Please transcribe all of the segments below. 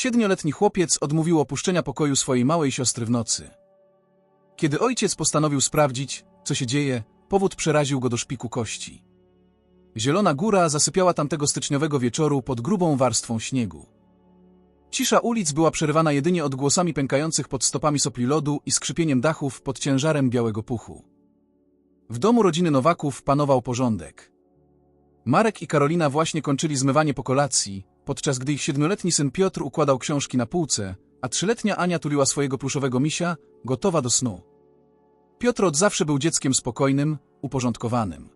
Siedmioletni chłopiec odmówił opuszczenia pokoju swojej małej siostry w nocy. Kiedy ojciec postanowił sprawdzić, co się dzieje, powód przeraził go do szpiku kości. Zielona góra zasypiała tamtego styczniowego wieczoru pod grubą warstwą śniegu. Cisza ulic była przerywana jedynie odgłosami pękających pod stopami sopli lodu i skrzypieniem dachów pod ciężarem białego puchu. W domu rodziny Nowaków panował porządek. Marek i Karolina właśnie kończyli zmywanie po kolacji, podczas gdy ich siedmioletni syn Piotr układał książki na półce, a trzyletnia Ania tuliła swojego pluszowego misia, gotowa do snu. Piotr od zawsze był dzieckiem spokojnym, uporządkowanym.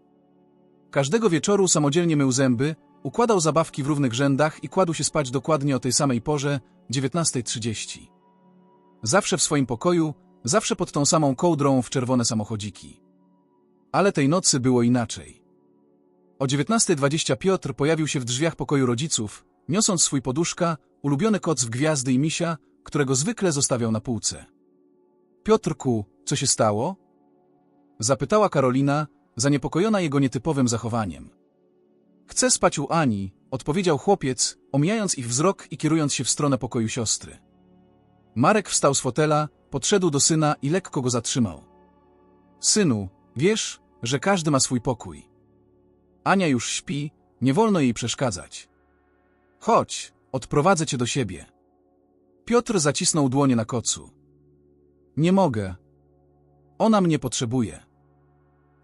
Każdego wieczoru samodzielnie mył zęby, układał zabawki w równych rzędach i kładł się spać dokładnie o tej samej porze, 19.30. Zawsze w swoim pokoju, zawsze pod tą samą kołdrą w czerwone samochodziki. Ale tej nocy było inaczej. O 19.20 Piotr pojawił się w drzwiach pokoju rodziców, niosąc swój poduszka, ulubiony koc w gwiazdy i misia, którego zwykle zostawiał na półce. Piotrku, co się stało? Zapytała Karolina, zaniepokojona jego nietypowym zachowaniem. Chcę spać u Ani, odpowiedział chłopiec, omijając ich wzrok i kierując się w stronę pokoju siostry. Marek wstał z fotela, podszedł do syna i lekko go zatrzymał. Synu, wiesz, że każdy ma swój pokój. Ania już śpi, nie wolno jej przeszkadzać. Chodź, odprowadzę cię do siebie. Piotr zacisnął dłonie na kocu. Nie mogę. Ona mnie potrzebuje.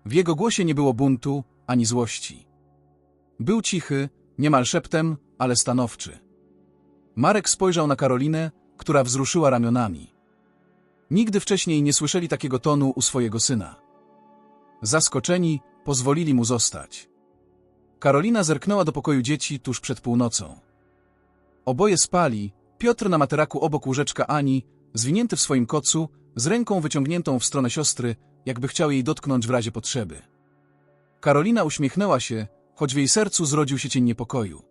W jego głosie nie było buntu ani złości. Był cichy, niemal szeptem, ale stanowczy. Marek spojrzał na Karolinę, która wzruszyła ramionami. Nigdy wcześniej nie słyszeli takiego tonu u swojego syna. Zaskoczeni, pozwolili mu zostać. Karolina zerknęła do pokoju dzieci tuż przed północą. Oboje spali, Piotr na materaku obok łóżeczka Ani, zwinięty w swoim kocu, z ręką wyciągniętą w stronę siostry, jakby chciał jej dotknąć w razie potrzeby. Karolina uśmiechnęła się, choć w jej sercu zrodził się cień niepokoju.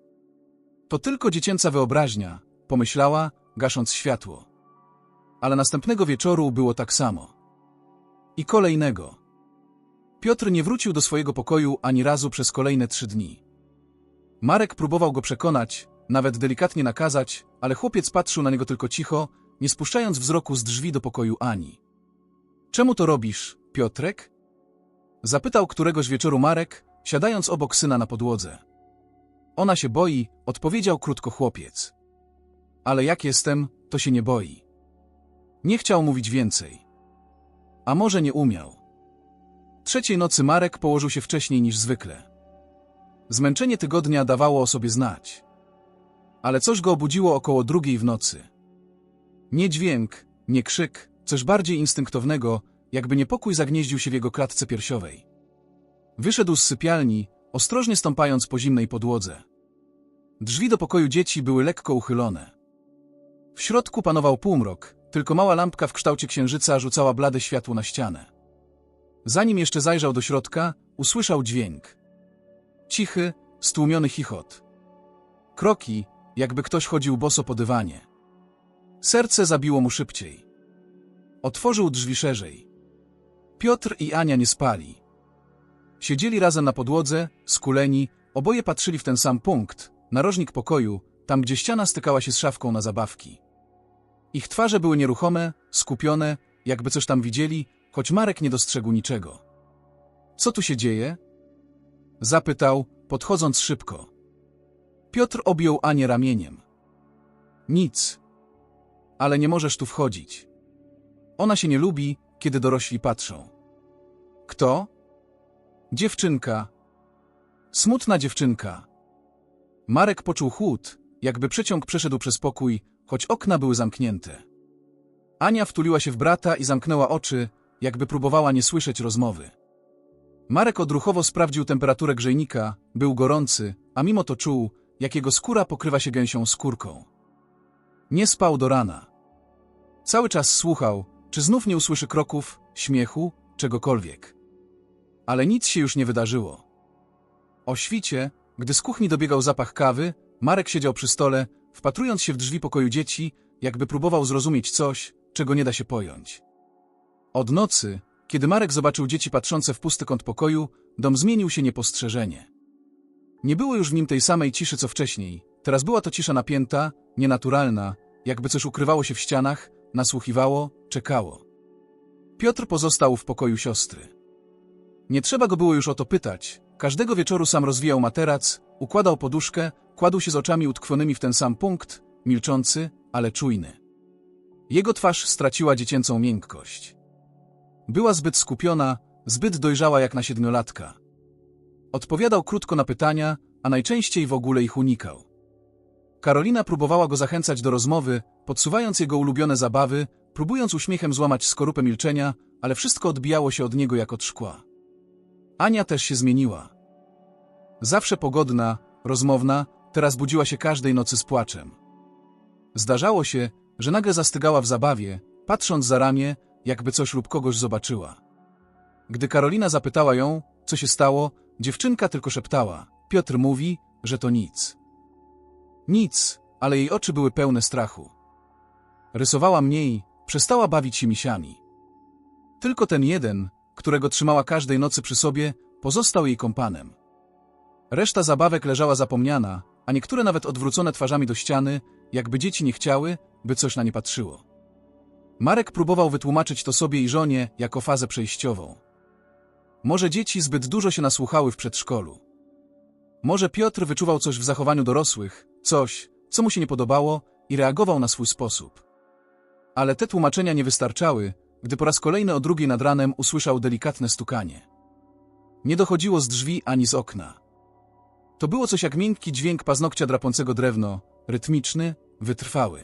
To tylko dziecięca wyobraźnia, pomyślała, gasząc światło. Ale następnego wieczoru było tak samo. I kolejnego. Piotr nie wrócił do swojego pokoju ani razu przez kolejne trzy dni. Marek próbował go przekonać, nawet delikatnie nakazać, ale chłopiec patrzył na niego tylko cicho, nie spuszczając wzroku z drzwi do pokoju Ani. Czemu to robisz, Piotrek? Zapytał któregoś wieczoru Marek, siadając obok syna na podłodze. Ona się boi, odpowiedział krótko chłopiec. Ale jak jestem, to się nie boi. Nie chciał mówić więcej. A może nie umiał. Trzeciej nocy Marek położył się wcześniej niż zwykle. Zmęczenie tygodnia dawało o sobie znać. Ale coś go obudziło około drugiej w nocy. Nie dźwięk, nie krzyk, coś bardziej instynktownego, jakby niepokój zagnieździł się w jego klatce piersiowej. Wyszedł z sypialni, ostrożnie stąpając po zimnej podłodze. Drzwi do pokoju dzieci były lekko uchylone. W środku panował półmrok, tylko mała lampka w kształcie księżyca rzucała blade światło na ścianę. Zanim jeszcze zajrzał do środka, usłyszał dźwięk. Cichy, stłumiony chichot. Kroki, jakby ktoś chodził boso po dywanie. Serce zabiło mu szybciej. Otworzył drzwi szerzej. Piotr i Ania nie spali. Siedzieli razem na podłodze, skuleni, oboje patrzyli w ten sam punkt, narożnik pokoju, tam gdzie ściana stykała się z szafką na zabawki. Ich twarze były nieruchome, skupione, jakby coś tam widzieli, choć Marek nie dostrzegł niczego. Co tu się dzieje? Zapytał, podchodząc szybko. Piotr objął Anię ramieniem. Nic. Ale nie możesz tu wchodzić. Ona się nie lubi, kiedy dorośli patrzą. Kto? Dziewczynka. Smutna dziewczynka. Marek poczuł chłód, jakby przeciąg przeszedł przez pokój, choć okna były zamknięte. Ania wtuliła się w brata i zamknęła oczy, jakby próbowała nie słyszeć rozmowy. Marek odruchowo sprawdził temperaturę grzejnika, był gorący, a mimo to czuł, jak jego skóra pokrywa się gęsią skórką. Nie spał do rana. Cały czas słuchał, czy znów nie usłyszy kroków, śmiechu, czegokolwiek. Ale nic się już nie wydarzyło. O świcie, gdy z kuchni dobiegał zapach kawy, Marek siedział przy stole, wpatrując się w drzwi pokoju dzieci, jakby próbował zrozumieć coś, czego nie da się pojąć. Od nocy, kiedy Marek zobaczył dzieci patrzące w pusty kąt pokoju, dom zmienił się niepostrzeżenie. Nie było już w nim tej samej ciszy co wcześniej, teraz była to cisza napięta, nienaturalna, jakby coś ukrywało się w ścianach, nasłuchiwało, czekało. Piotr pozostał w pokoju siostry. Nie trzeba go było już o to pytać. Każdego wieczoru sam rozwijał materac, układał poduszkę, kładł się z oczami utkwionymi w ten sam punkt, milczący, ale czujny. Jego twarz straciła dziecięcą miękkość. Była zbyt skupiona, zbyt dojrzała jak na siedmiolatka. Odpowiadał krótko na pytania, a najczęściej w ogóle ich unikał. Karolina próbowała go zachęcać do rozmowy, podsuwając jego ulubione zabawy, próbując uśmiechem złamać skorupę milczenia, ale wszystko odbijało się od niego jak od szkła. Ania też się zmieniła. Zawsze pogodna, rozmowna, teraz budziła się każdej nocy z płaczem. Zdarzało się, że nagle zastygała w zabawie, patrząc za ramię, jakby coś lub kogoś zobaczyła. Gdy Karolina zapytała ją, co się stało, dziewczynka tylko szeptała. Piotr mówi, że to nic. Nic, ale jej oczy były pełne strachu. Rysowała mniej, przestała bawić się misiami. Tylko ten jeden, którego trzymała każdej nocy przy sobie, pozostał jej kompanem. Reszta zabawek leżała zapomniana, a niektóre nawet odwrócone twarzami do ściany, jakby dzieci nie chciały, by coś na nie patrzyło. Marek próbował wytłumaczyć to sobie i żonie jako fazę przejściową. Może dzieci zbyt dużo się nasłuchały w przedszkolu. Może Piotr wyczuwał coś w zachowaniu dorosłych, coś, co mu się nie podobało i reagował na swój sposób. Ale te tłumaczenia nie wystarczały, gdy po raz kolejny o drugiej nad ranem usłyszał delikatne stukanie. Nie dochodziło z drzwi ani z okna. To było coś jak miękki dźwięk paznokcia drapącego drewno, rytmiczny, wytrwały.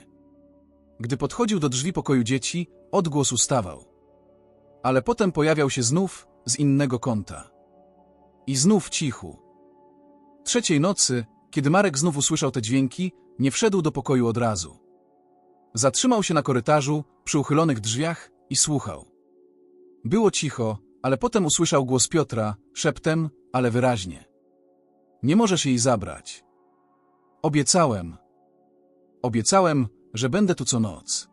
Gdy podchodził do drzwi pokoju dzieci, odgłos ustawał. Ale potem pojawiał się znów z innego kąta. I znów cichu. Trzeciej nocy, kiedy Marek znów usłyszał te dźwięki, nie wszedł do pokoju od razu. Zatrzymał się na korytarzu, przy uchylonych drzwiach i słuchał. Było cicho, ale potem usłyszał głos Piotra, szeptem, ale wyraźnie. Nie możesz jej zabrać. Obiecałem. Obiecałem, że będę tu co noc.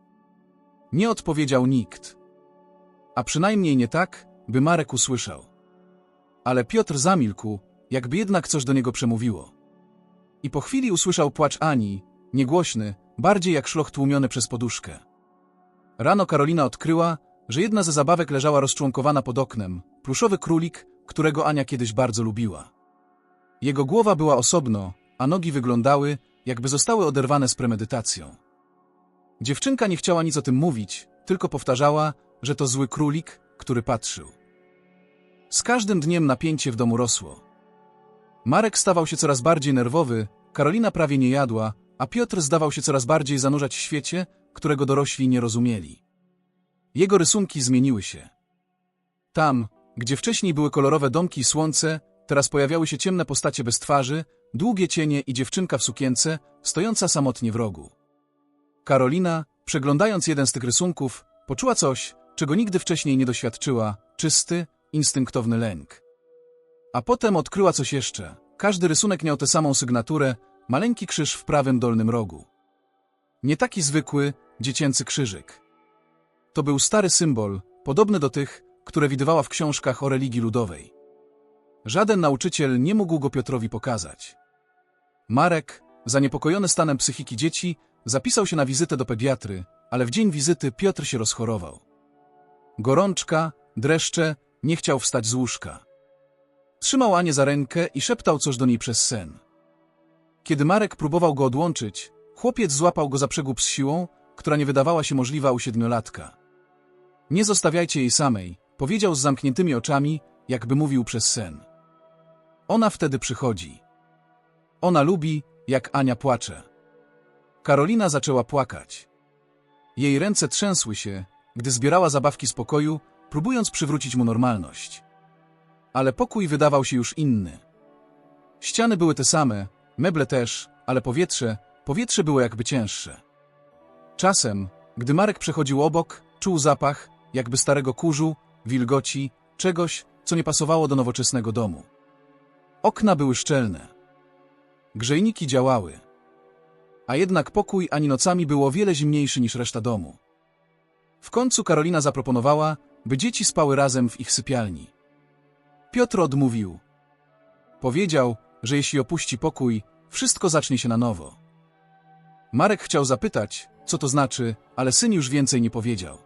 Nie odpowiedział nikt. A przynajmniej nie tak, by Marek usłyszał. Ale Piotr zamilkł, jakby jednak coś do niego przemówiło. I po chwili usłyszał płacz Ani, niegłośny, bardziej jak szloch tłumiony przez poduszkę. Rano Karolina odkryła, że jedna ze zabawek leżała rozczłonkowana pod oknem, pluszowy królik, którego Ania kiedyś bardzo lubiła. Jego głowa była osobno, a nogi wyglądały, jakby zostały oderwane z premedytacją. Dziewczynka nie chciała nic o tym mówić, tylko powtarzała, że to zły królik, który patrzył. Z każdym dniem napięcie w domu rosło. Marek stawał się coraz bardziej nerwowy, Karolina prawie nie jadła, a Piotr zdawał się coraz bardziej zanurzać w świecie, którego dorośli nie rozumieli. Jego rysunki zmieniły się. Tam, gdzie wcześniej były kolorowe domki i słońce, teraz pojawiały się ciemne postacie bez twarzy, długie cienie i dziewczynka w sukience, stojąca samotnie w rogu. Karolina, przeglądając jeden z tych rysunków, poczuła coś, czego nigdy wcześniej nie doświadczyła, czysty, instynktowny lęk. A potem odkryła coś jeszcze. Każdy rysunek miał tę samą sygnaturę, maleńki krzyż w prawym dolnym rogu. Nie taki zwykły, dziecięcy krzyżyk. To był stary symbol, podobny do tych, które widywała w książkach o religii ludowej. Żaden nauczyciel nie mógł go Piotrowi pokazać. Marek, zaniepokojony stanem psychiki dzieci, zapisał się na wizytę do pediatry, ale w dzień wizyty Piotr się rozchorował. Gorączka, dreszcze, nie chciał wstać z łóżka. Trzymał Anię za rękę i szeptał coś do niej przez sen. Kiedy Marek próbował go odłączyć, chłopiec złapał go za przegub z siłą, która nie wydawała się możliwa u siedmiolatka. Nie zostawiajcie jej samej, powiedział z zamkniętymi oczami, jakby mówił przez sen. Ona wtedy przychodzi. Ona lubi, jak Ania płacze. Karolina zaczęła płakać. Jej ręce trzęsły się, gdy zbierała zabawki z pokoju, próbując przywrócić mu normalność. Ale pokój wydawał się już inny. Ściany były te same, meble też, ale powietrze, powietrze było jakby cięższe. Czasem, gdy Marek przechodził obok, czuł zapach, jakby starego kurzu, wilgoci, czegoś, co nie pasowało do nowoczesnego domu. Okna były szczelne. Grzejniki działały. A jednak pokój ani nocami był o wiele zimniejszy niż reszta domu. W końcu Karolina zaproponowała, by dzieci spały razem w ich sypialni. Piotr odmówił. Powiedział, że jeśli opuści pokój, wszystko zacznie się na nowo. Marek chciał zapytać, co to znaczy, ale syn już więcej nie powiedział.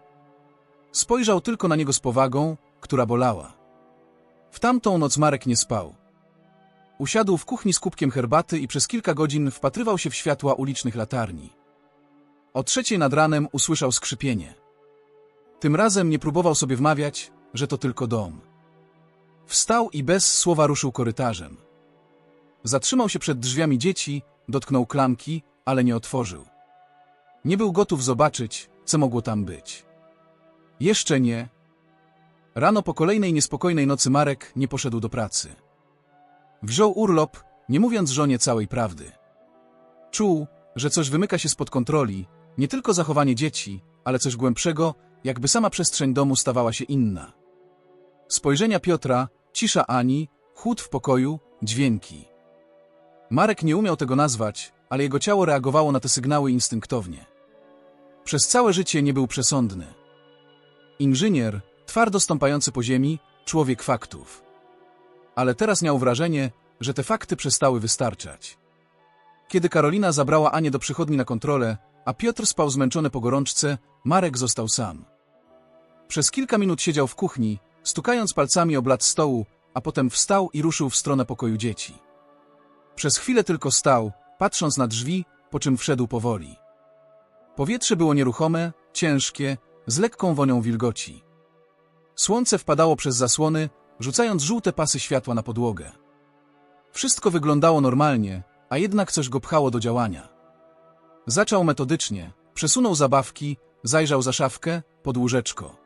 Spojrzał tylko na niego z powagą, która bolała. W tamtą noc Marek nie spał. Usiadł w kuchni z kubkiem herbaty i przez kilka godzin wpatrywał się w światła ulicznych latarni. O trzeciej nad ranem usłyszał skrzypienie. Tym razem nie próbował sobie wmawiać, że to tylko dom. Wstał i bez słowa ruszył korytarzem. Zatrzymał się przed drzwiami dzieci, dotknął klamki, ale nie otworzył. Nie był gotów zobaczyć, co mogło tam być. Jeszcze nie. Rano po kolejnej niespokojnej nocy Marek nie poszedł do pracy. Wziął urlop, nie mówiąc żonie całej prawdy. Czuł, że coś wymyka się spod kontroli, nie tylko zachowanie dzieci, ale coś głębszego, jakby sama przestrzeń domu stawała się inna. Spojrzenia Piotra, cisza Ani, chłód w pokoju, dźwięki. Marek nie umiał tego nazwać, ale jego ciało reagowało na te sygnały instynktownie. Przez całe życie nie był przesądny. Inżynier, twardo stąpający po ziemi, człowiek faktów. Ale teraz miał wrażenie, że te fakty przestały wystarczać. Kiedy Karolina zabrała Anię do przychodni na kontrolę, a Piotr spał zmęczony po gorączce, Marek został sam. Przez kilka minut siedział w kuchni, stukając palcami o blat stołu, a potem wstał i ruszył w stronę pokoju dzieci. Przez chwilę tylko stał, patrząc na drzwi, po czym wszedł powoli. Powietrze było nieruchome, ciężkie, z lekką wonią wilgoci. Słońce wpadało przez zasłony, rzucając żółte pasy światła na podłogę. Wszystko wyglądało normalnie, a jednak coś go pchało do działania. Zaczął metodycznie, przesunął zabawki, zajrzał za szafkę, pod łóżeczko.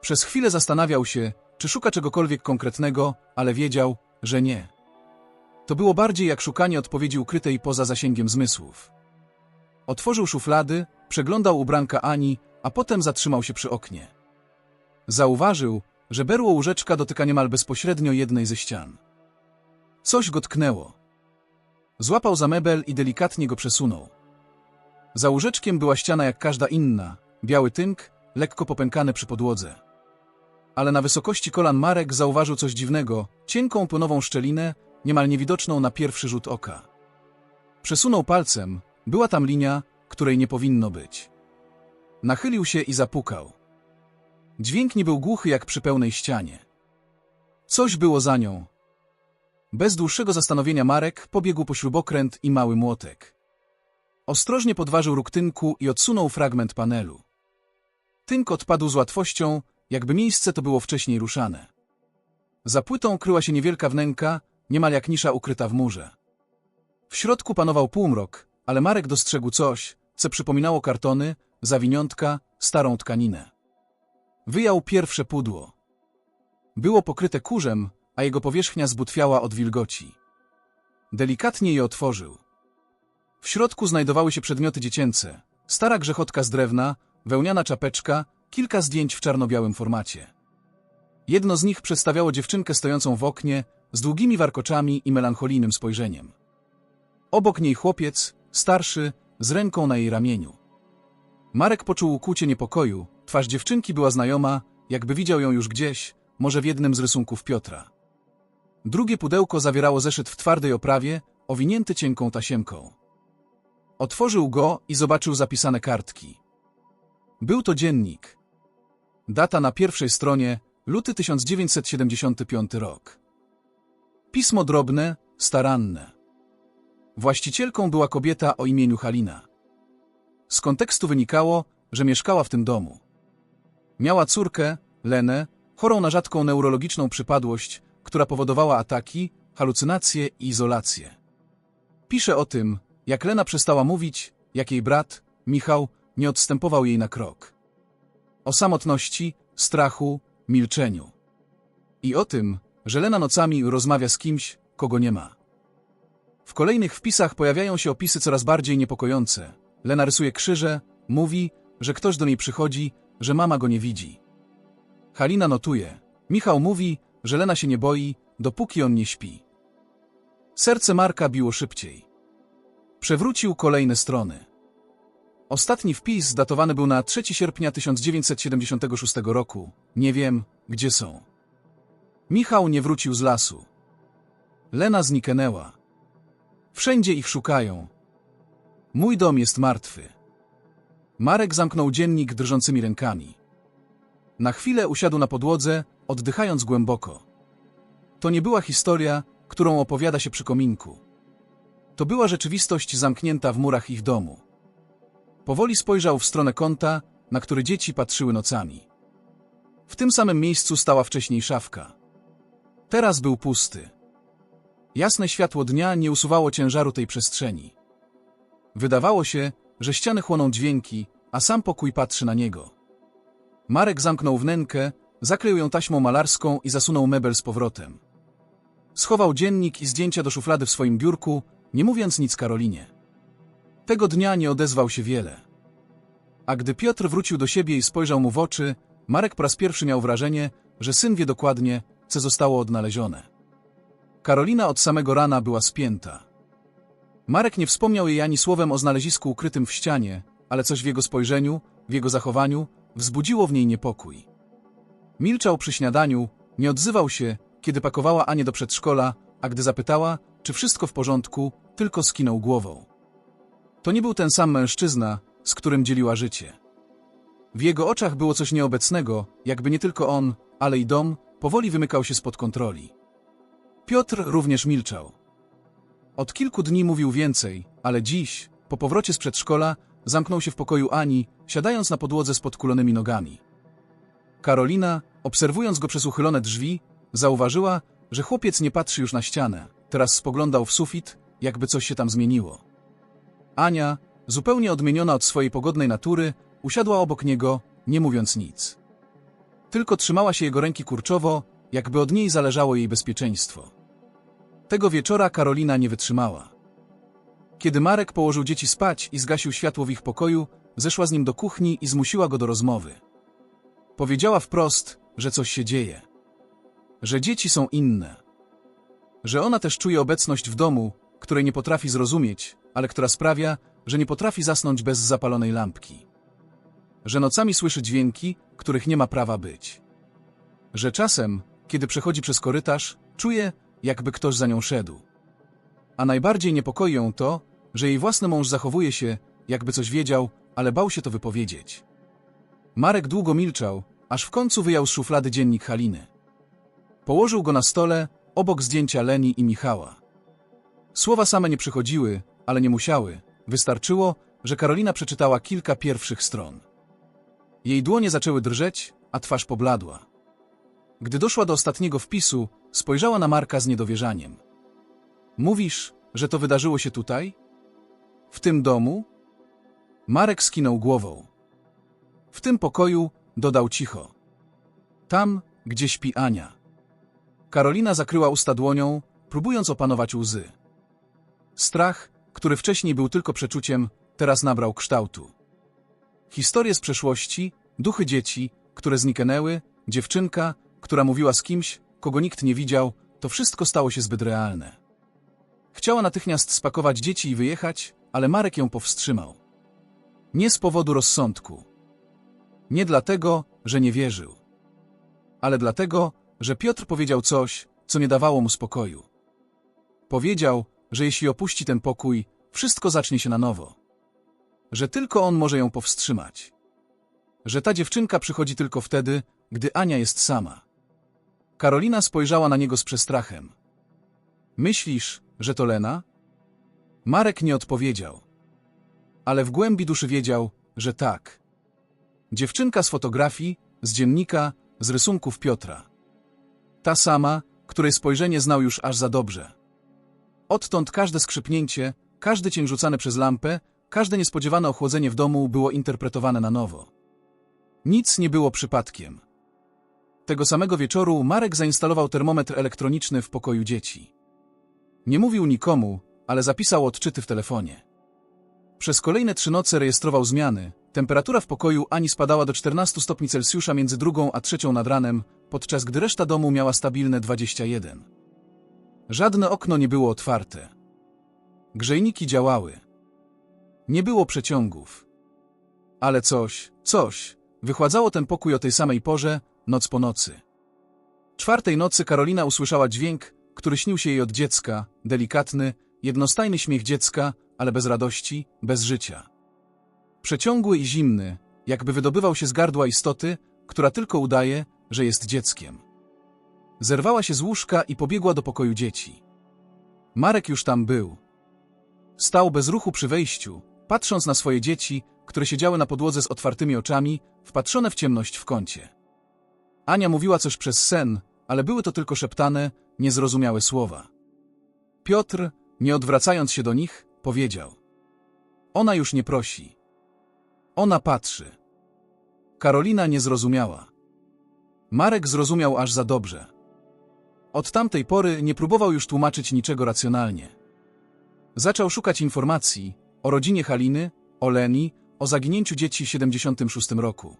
Przez chwilę zastanawiał się, czy szuka czegokolwiek konkretnego, ale wiedział, że nie. To było bardziej jak szukanie odpowiedzi ukrytej poza zasięgiem zmysłów. Otworzył szuflady, przeglądał ubranka Ani, a potem zatrzymał się przy oknie. Zauważył, że berło łóżeczka dotyka niemal bezpośrednio jednej ze ścian. Coś go tknęło. Złapał za mebel i delikatnie go przesunął. Za łóżeczkiem była ściana jak każda inna, biały tynk, lekko popękany przy podłodze. Ale na wysokości kolan Marek zauważył coś dziwnego, cienką płynową szczelinę, niemal niewidoczną na pierwszy rzut oka. Przesunął palcem, była tam linia, której nie powinno być. Nachylił się i zapukał. Dźwięk nie był głuchy jak przy pełnej ścianie. Coś było za nią. Bez dłuższego zastanowienia Marek pobiegł po śrubokręt i mały młotek. Ostrożnie podważył róg tynku i odsunął fragment panelu. Tynk odpadł z łatwością, jakby miejsce to było wcześniej ruszane. Za płytą kryła się niewielka wnęka, niemal jak nisza ukryta w murze. W środku panował półmrok, ale Marek dostrzegł coś, co przypominało kartony, zawiniątka, starą tkaninę. Wyjął pierwsze pudło. Było pokryte kurzem, a jego powierzchnia zbutwiała od wilgoci. Delikatnie je otworzył. W środku znajdowały się przedmioty dziecięce. Stara grzechotka z drewna, wełniana czapeczka, kilka zdjęć w czarno-białym formacie. Jedno z nich przedstawiało dziewczynkę stojącą w oknie, z długimi warkoczami i melancholijnym spojrzeniem. Obok niej chłopiec, starszy, z ręką na jej ramieniu. Marek poczuł ukłucie niepokoju, twarz dziewczynki była znajoma, jakby widział ją już gdzieś, może w jednym z rysunków Piotra. Drugie pudełko zawierało zeszyt w twardej oprawie, owinięty cienką tasiemką. Otworzył go i zobaczył zapisane kartki. Był to dziennik. Data na pierwszej stronie, luty 1975 rok. Pismo drobne, staranne. Właścicielką była kobieta o imieniu Halina. Z kontekstu wynikało, że mieszkała w tym domu. Miała córkę, Lenę, chorą na rzadką neurologiczną przypadłość, która powodowała ataki, halucynacje i izolację. Pisze o tym, jak Lena przestała mówić, jak jej brat, Michał, nie odstępował jej na krok. O samotności, strachu, milczeniu. I o tym, że Lena nocami rozmawia z kimś, kogo nie ma. W kolejnych wpisach pojawiają się opisy coraz bardziej niepokojące. Lena rysuje krzyże, mówi, że ktoś do niej przychodzi, że mama go nie widzi. Halina notuje. Michał mówi, że Lena się nie boi, dopóki on nie śpi. Serce Marka biło szybciej. Przewrócił kolejne strony. Ostatni wpis datowany był na 3 sierpnia 1976 roku. Nie wiem, gdzie są. Michał nie wrócił z lasu. Lena zniknęła. Wszędzie ich szukają. Mój dom jest martwy. Marek zamknął dziennik drżącymi rękami. Na chwilę usiadł na podłodze, oddychając głęboko. To nie była historia, którą opowiada się przy kominku. To była rzeczywistość zamknięta w murach ich domu. Powoli spojrzał w stronę kąta, na który dzieci patrzyły nocami. W tym samym miejscu stała wcześniej szafka. Teraz był pusty. Jasne światło dnia nie usuwało ciężaru tej przestrzeni. Wydawało się, że ściany chłoną dźwięki, a sam pokój patrzy na niego. Marek zamknął wnękę, zakrył ją taśmą malarską i zasunął mebel z powrotem. Schował dziennik i zdjęcia do szuflady w swoim biurku, nie mówiąc nic Karolinie. Tego dnia nie odezwał się wiele. A gdy Piotr wrócił do siebie i spojrzał mu w oczy, Marek po raz pierwszy miał wrażenie, że syn wie dokładnie, co zostało odnalezione. Karolina od samego rana była spięta. Marek nie wspomniał jej ani słowem o znalezisku ukrytym w ścianie, ale coś w jego spojrzeniu, w jego zachowaniu wzbudziło w niej niepokój. Milczał przy śniadaniu, nie odzywał się, kiedy pakowała Anię do przedszkola, a gdy zapytała, czy wszystko w porządku, tylko skinął głową. To nie był ten sam mężczyzna, z którym dzieliła życie. W jego oczach było coś nieobecnego, jakby nie tylko on, ale i dom, powoli wymykał się spod kontroli. Piotr również milczał. Od kilku dni mówił więcej, ale dziś, po powrocie z przedszkola, zamknął się w pokoju Ani, siadając na podłodze z podkulonymi nogami. Karolina, obserwując go przez uchylone drzwi, zauważyła, że chłopiec nie patrzy już na ścianę, teraz spoglądał w sufit, jakby coś się tam zmieniło. Ania, zupełnie odmieniona od swojej pogodnej natury, usiadła obok niego, nie mówiąc nic. Tylko trzymała się jego ręki kurczowo, jakby od niej zależało jej bezpieczeństwo. Tego wieczora Karolina nie wytrzymała. Kiedy Marek położył dzieci spać i zgasił światło w ich pokoju, zeszła z nim do kuchni i zmusiła go do rozmowy. Powiedziała wprost, że coś się dzieje. Że dzieci są inne. Że ona też czuje obecność w domu, której nie potrafi zrozumieć, ale która sprawia, że nie potrafi zasnąć bez zapalonej lampki. Że nocami słyszy dźwięki, których nie ma prawa być. Że czasem, kiedy przechodzi przez korytarz, czuje, jakby ktoś za nią szedł. A najbardziej niepokoi ją to, że jej własny mąż zachowuje się, jakby coś wiedział, ale bał się to wypowiedzieć. Marek długo milczał, aż w końcu wyjął z szuflady dziennik Haliny. Położył go na stole, obok zdjęcia Leni i Michała. Słowa same nie przychodziły, ale nie musiały. Wystarczyło, że Karolina przeczytała kilka pierwszych stron. Jej dłonie zaczęły drżeć, a twarz pobladła. Gdy doszła do ostatniego wpisu, spojrzała na Marka z niedowierzaniem. Mówisz, że to wydarzyło się tutaj? W tym domu? Marek skinął głową. W tym pokoju dodał cicho. Tam, gdzie śpi Ania. Karolina zakryła usta dłonią, próbując opanować łzy. Strach, który wcześniej był tylko przeczuciem, teraz nabrał kształtu. Historie z przeszłości, duchy dzieci, które zniknęły, dziewczynka, która mówiła z kimś, kogo nikt nie widział, to wszystko stało się zbyt realne. Chciała natychmiast spakować dzieci i wyjechać, ale Marek ją powstrzymał. Nie z powodu rozsądku. Nie dlatego, że nie wierzył. Ale dlatego, że Piotr powiedział coś, co nie dawało mu spokoju. Powiedział, że jeśli opuści ten pokój, wszystko zacznie się na nowo. Że tylko on może ją powstrzymać. Że ta dziewczynka przychodzi tylko wtedy, gdy Ania jest sama. Karolina spojrzała na niego z przestrachem. Myślisz, że to Lena? Marek nie odpowiedział. Ale w głębi duszy wiedział, że tak. Dziewczynka z fotografii, z dziennika, z rysunków Piotra. Ta sama, której spojrzenie znał już aż za dobrze. Odtąd każde skrzypnięcie, każdy cień rzucany przez lampę, każde niespodziewane ochłodzenie w domu było interpretowane na nowo. Nic nie było przypadkiem. Tego samego wieczoru Marek zainstalował termometr elektroniczny w pokoju dzieci. Nie mówił nikomu, ale zapisał odczyty w telefonie. Przez kolejne trzy noce rejestrował zmiany. Temperatura w pokoju Ani spadała do 14 stopni Celsjusza między drugą a trzecią nad ranem, podczas gdy reszta domu miała stabilne 21. Żadne okno nie było otwarte. Grzejniki działały. Nie było przeciągów. Ale coś, coś, wychładzało ten pokój o tej samej porze, noc po nocy. Czwartej nocy Karolina usłyszała dźwięk, który śnił się jej od dziecka, delikatny, jednostajny śmiech dziecka, ale bez radości, bez życia. Przeciągły i zimny, jakby wydobywał się z gardła istoty, która tylko udaje, że jest dzieckiem. Zerwała się z łóżka i pobiegła do pokoju dzieci. Marek już tam był. Stał bez ruchu przy wejściu, patrząc na swoje dzieci, które siedziały na podłodze z otwartymi oczami, wpatrzone w ciemność w kącie. Ania mówiła coś przez sen, ale były to tylko szeptane, niezrozumiałe słowa. Piotr, nie odwracając się do nich, powiedział. Ona już nie prosi. Ona patrzy. Karolina nie zrozumiała. Marek zrozumiał aż za dobrze. Od tamtej pory nie próbował już tłumaczyć niczego racjonalnie. Zaczął szukać informacji o rodzinie Haliny, o Leni, o zaginięciu dzieci w 76 roku.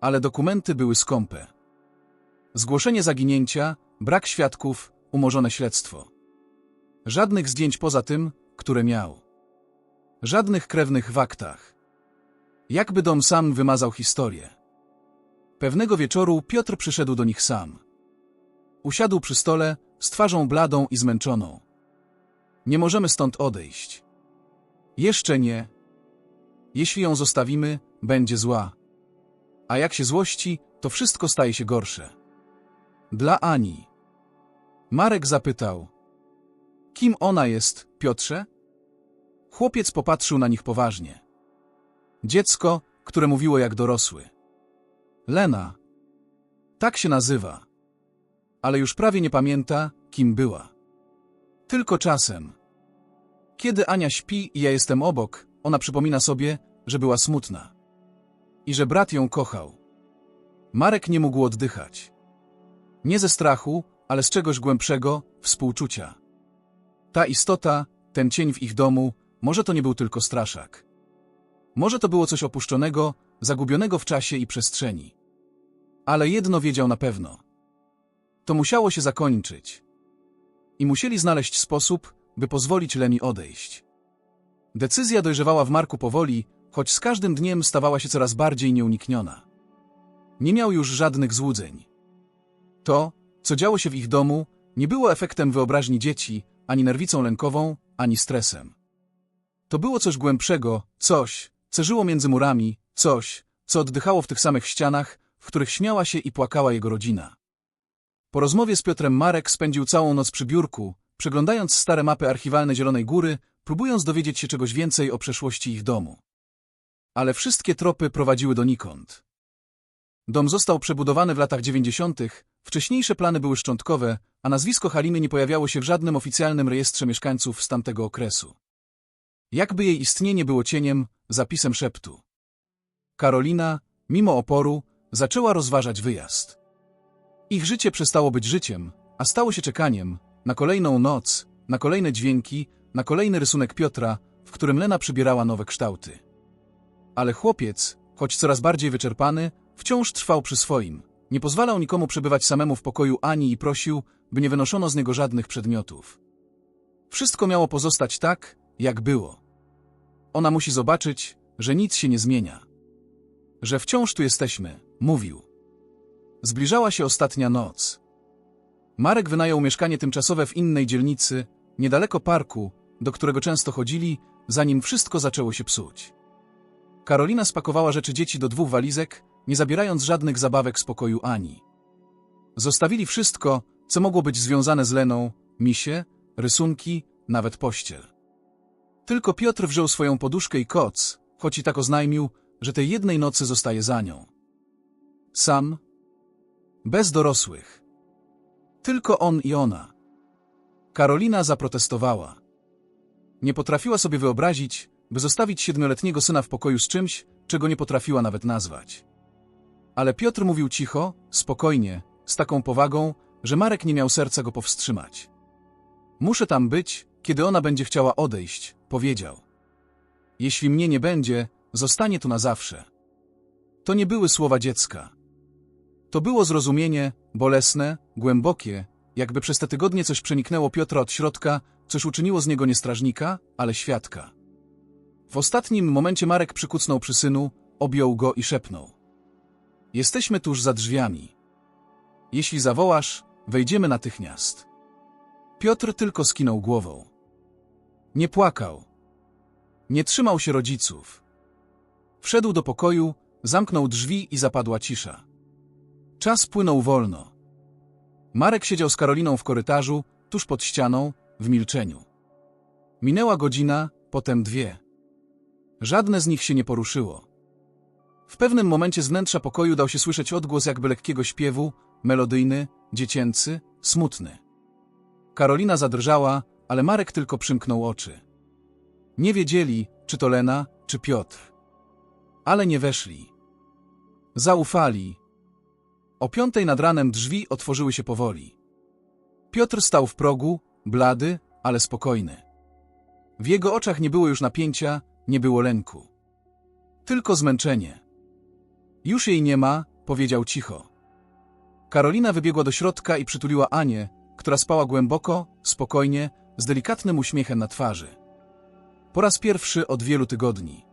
Ale dokumenty były skąpe. Zgłoszenie zaginięcia, brak świadków, umorzone śledztwo. Żadnych zdjęć poza tym, które miał. Żadnych krewnych w aktach. Jakby dom sam wymazał historię. Pewnego wieczoru Piotr przyszedł do nich sam. Usiadł przy stole, z twarzą bladą i zmęczoną. Nie możemy stąd odejść. Jeszcze nie. Jeśli ją zostawimy, będzie zła. A jak się złości, to wszystko staje się gorsze. Dla Ani. Marek zapytał. Kim ona jest, Piotrze? Chłopiec popatrzył na nich poważnie. Dziecko, które mówiło jak dorosły. Lena. Tak się nazywa. Ale już prawie nie pamięta, kim była. Tylko czasem. Kiedy Ania śpi i ja jestem obok, ona przypomina sobie, że była smutna. I że brat ją kochał. Marek nie mógł oddychać. Nie ze strachu, ale z czegoś głębszego, współczucia. Ta istota, ten cień w ich domu, może to nie był tylko straszak. Może to było coś opuszczonego, zagubionego w czasie i przestrzeni. Ale jedno wiedział na pewno. To musiało się zakończyć. I musieli znaleźć sposób, by pozwolić Lemi odejść. Decyzja dojrzewała w Marku powoli, choć z każdym dniem stawała się coraz bardziej nieunikniona. Nie miał już żadnych złudzeń. To, co działo się w ich domu, nie było efektem wyobraźni dzieci, ani nerwicą lękową, ani stresem. To było coś głębszego, coś, co żyło między murami, coś, co oddychało w tych samych ścianach, w których śmiała się i płakała jego rodzina. Po rozmowie z Piotrem Marek spędził całą noc przy biurku, przeglądając stare mapy archiwalne Zielonej Góry, próbując dowiedzieć się czegoś więcej o przeszłości ich domu. Ale wszystkie tropy prowadziły donikąd. Dom został przebudowany w latach dziewięćdziesiątych, wcześniejsze plany były szczątkowe, a nazwisko Halimy nie pojawiało się w żadnym oficjalnym rejestrze mieszkańców z tamtego okresu. Jakby jej istnienie było cieniem, zapisem szeptu. Karolina, mimo oporu, zaczęła rozważać wyjazd. Ich życie przestało być życiem, a stało się czekaniem na kolejną noc, na kolejne dźwięki, na kolejny rysunek Piotra, w którym Lena przybierała nowe kształty. Ale chłopiec, choć coraz bardziej wyczerpany, wciąż trwał przy swoim. Nie pozwalał nikomu przebywać samemu w pokoju Ani i prosił, by nie wynoszono z niego żadnych przedmiotów. Wszystko miało pozostać tak, jak było. Ona musi zobaczyć, że nic się nie zmienia. Że wciąż tu jesteśmy, mówił. Zbliżała się ostatnia noc. Marek wynajął mieszkanie tymczasowe w innej dzielnicy, niedaleko parku, do którego często chodzili, zanim wszystko zaczęło się psuć. Karolina spakowała rzeczy dzieci do dwóch walizek, nie zabierając żadnych zabawek z pokoju Ani. Zostawili wszystko, co mogło być związane z Leną, misie, rysunki, nawet pościel. Tylko Piotr wziął swoją poduszkę i koc, choć i tak oznajmił, że tej jednej nocy zostaje za nią. Sam, bez dorosłych. Tylko on i ona. Karolina zaprotestowała. Nie potrafiła sobie wyobrazić, by zostawić siedmioletniego syna w pokoju z czymś, czego nie potrafiła nawet nazwać. Ale Piotr mówił cicho, spokojnie, z taką powagą, że Marek nie miał serca go powstrzymać. Muszę tam być, kiedy ona będzie chciała odejść, powiedział. Jeśli mnie nie będzie, zostanie tu na zawsze. To nie były słowa dziecka. To było zrozumienie, bolesne, głębokie, jakby przez te tygodnie coś przeniknęło Piotra od środka, coś uczyniło z niego nie strażnika, ale świadka. W ostatnim momencie Marek przykucnął przy synu, objął go i szepnął. Jesteśmy tuż za drzwiami. Jeśli zawołasz, wejdziemy natychmiast. Piotr tylko skinął głową. Nie płakał. Nie trzymał się rodziców. Wszedł do pokoju, zamknął drzwi i zapadła cisza. Czas płynął wolno. Marek siedział z Karoliną w korytarzu, tuż pod ścianą, w milczeniu. Minęła godzina, potem dwie. Żadne z nich się nie poruszyło. W pewnym momencie z wnętrza pokoju dał się słyszeć odgłos jakby lekkiego śpiewu, melodyjny, dziecięcy, smutny. Karolina zadrżała, ale Marek tylko przymknął oczy. Nie wiedzieli, czy to Lena, czy Piotr. Ale nie weszli. Zaufali. O piątej nad ranem drzwi otworzyły się powoli. Piotr stał w progu, blady, ale spokojny. W jego oczach nie było już napięcia, nie było lęku. Tylko zmęczenie. Już jej nie ma, powiedział cicho. Karolina wybiegła do środka i przytuliła Anię, która spała głęboko, spokojnie, z delikatnym uśmiechem na twarzy. Po raz pierwszy od wielu tygodni.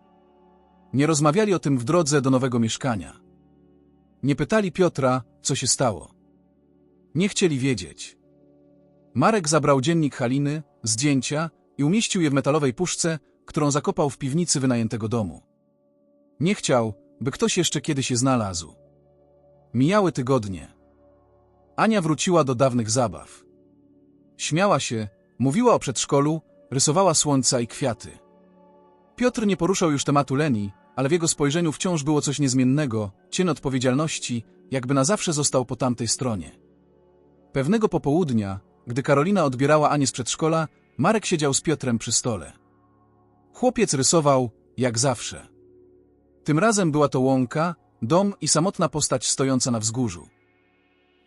Nie rozmawiali o tym w drodze do nowego mieszkania. Nie pytali Piotra, co się stało. Nie chcieli wiedzieć. Marek zabrał dziennik Haliny, zdjęcia i umieścił je w metalowej puszce, którą zakopał w piwnicy wynajętego domu. Nie chciał, by ktoś jeszcze kiedyś je znalazł. Mijały tygodnie. Ania wróciła do dawnych zabaw. Śmiała się, mówiła o przedszkolu, rysowała słońca i kwiaty. Piotr nie poruszał już tematu Leni, ale w jego spojrzeniu wciąż było coś niezmiennego, cień odpowiedzialności, jakby na zawsze został po tamtej stronie. Pewnego popołudnia, gdy Karolina odbierała Anię z przedszkola, Marek siedział z Piotrem przy stole. Chłopiec rysował, jak zawsze. Tym razem była to łąka, dom i samotna postać stojąca na wzgórzu.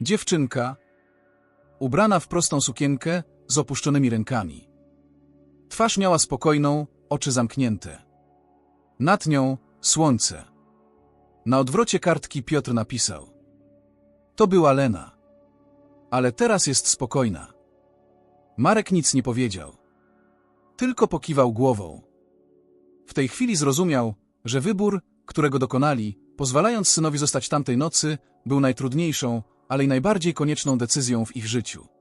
Dziewczynka, ubrana w prostą sukienkę z opuszczonymi rękami. Twarz miała spokojną, oczy zamknięte. Nad nią słońce. Na odwrocie kartki Piotr napisał. To była Lena. Ale teraz jest spokojna. Marek nic nie powiedział. Tylko pokiwał głową. W tej chwili zrozumiał, że wybór, którego dokonali, pozwalając synowi zostać tamtej nocy, był najtrudniejszą, ale i najbardziej konieczną decyzją w ich życiu.